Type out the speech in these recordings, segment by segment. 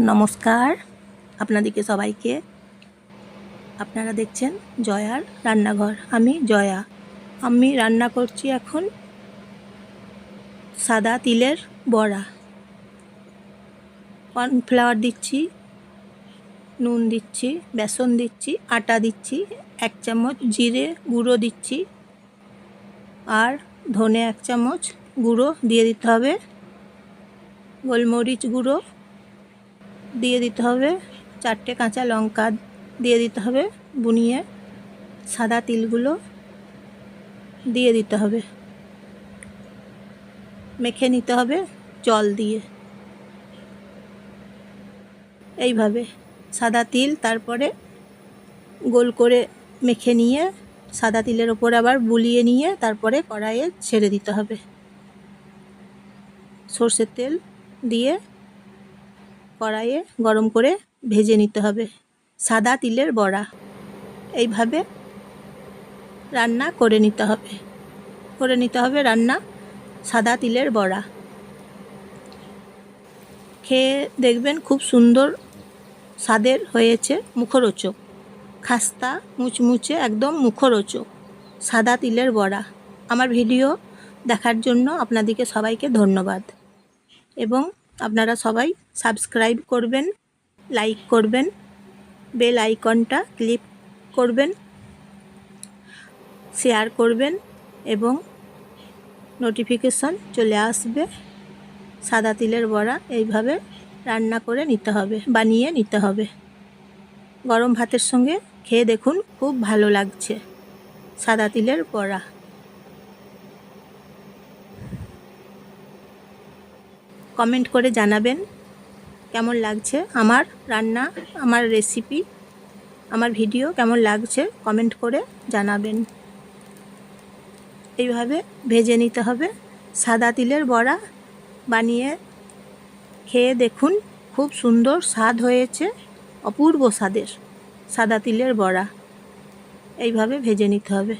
নমস্কার আপনাদেরকে সবাইকে। আপনারা দেখছেন জয়ার রান্নাঘর। আমি জয়া। আমি রান্না করছি এখন সাদা তিলের বড়া। কর্নফ্লাওয়ার দিচ্ছি, নুন দিচ্ছি, বেসন দিচ্ছি, আটা দিচ্ছি, এক চামচ জিরে গুঁড়ো দিচ্ছি আর ধনে এক চামচ গুঁড়ো দিয়ে দিতে হবে। গোলমরিচ গুঁড়ো দিয়ে দিতে হবে। চারটে কাঁচা লঙ্কা দিয়ে দিতে হবে বুনিয়ে। সাদা তিলগুলো দিয়ে দিতে হবে। মেখে নিতে হবে জল দিয়ে। এইভাবে সাদা তিল তারপরে গোল করে মেখে নিয়ে, সাদা তিলের ওপর আবার বুলিয়ে নিয়ে তারপরে কড়াইয়ে ছেড়ে দিতে হবে। সর্ষের তেল দিয়ে কড়াইয়ে গরম করে ভেজে নিতে হবে। সাদা তিলের বড়া। এইভাবে রান্না করে নিতে হবে। করে নিতে হবে রান্না সাদা তিলের বড়া। খেয়ে দেখবেন খুব সুন্দর স্বাদের হয়েছে মুখরোচক। খাস্তা মুচমুচে একদম মুখরোচক সাদা তিলের বড়া। আমার ভিডিও দেখার জন্য আপনাদেরকে সবাইকে ধন্যবাদ। এবং আপনারা সবাই সাবস্ক্রাইব করবেন লাইক করবেন বেল আইকনটা ক্লিক করবেন শেয়ার করবেন এবং নোটিফিকেশন চলে আসবে। সাদা তিলের বড়া এইভাবে রান্না করে নিতে হবে, বানিয়ে নিতে হবে। গরম ভাতের সঙ্গে খেয়ে দেখুন, খুব ভালো লাগছে। সাদা তিলের বড়া। কমেন্ট করে জানাবেন কেমন লাগছে আমার রান্না, আমার রেসিপি আমার ভিডিও কেমন লাগছে কমেন্ট করে জানাবেন। এইভাবে ভেজে নিতে হবে। সাদা তিলের বড়া বানিয়ে খেয়ে দেখুন, খুব সুন্দর স্বাদ হয়েছে, অপূর্ব স্বাদের সাদা তিলের বড়া। এইভাবে ভেজে নিতে হবে।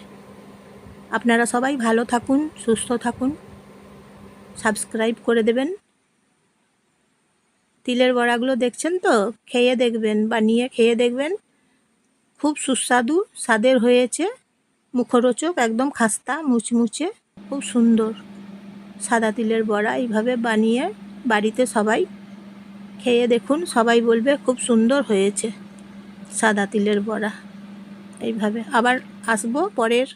আপনারা সবাই ভালো থাকুন, সুস্থ থাকুন। সাবস্ক্রাইব করে দেবেন। তিলের বড়াগুলো দেখছেন তো? খেয়ে দেখবেন বানিয়ে খেয়ে দেখবেন। খুব সুস্বাদু, স্বাদের হয়েছে। মুখরোচক, একদম খাস্তা, মুচমুচে, খুব সুন্দর। সাদা তিলের বড়া এইভাবে বানিয়ে বাড়িতে সবাই খেয়ে দেখুন, সবাই বলবে খুব সুন্দর হয়েছে সাদা তিলের বড়া। এইভাবে আবার আসব পরের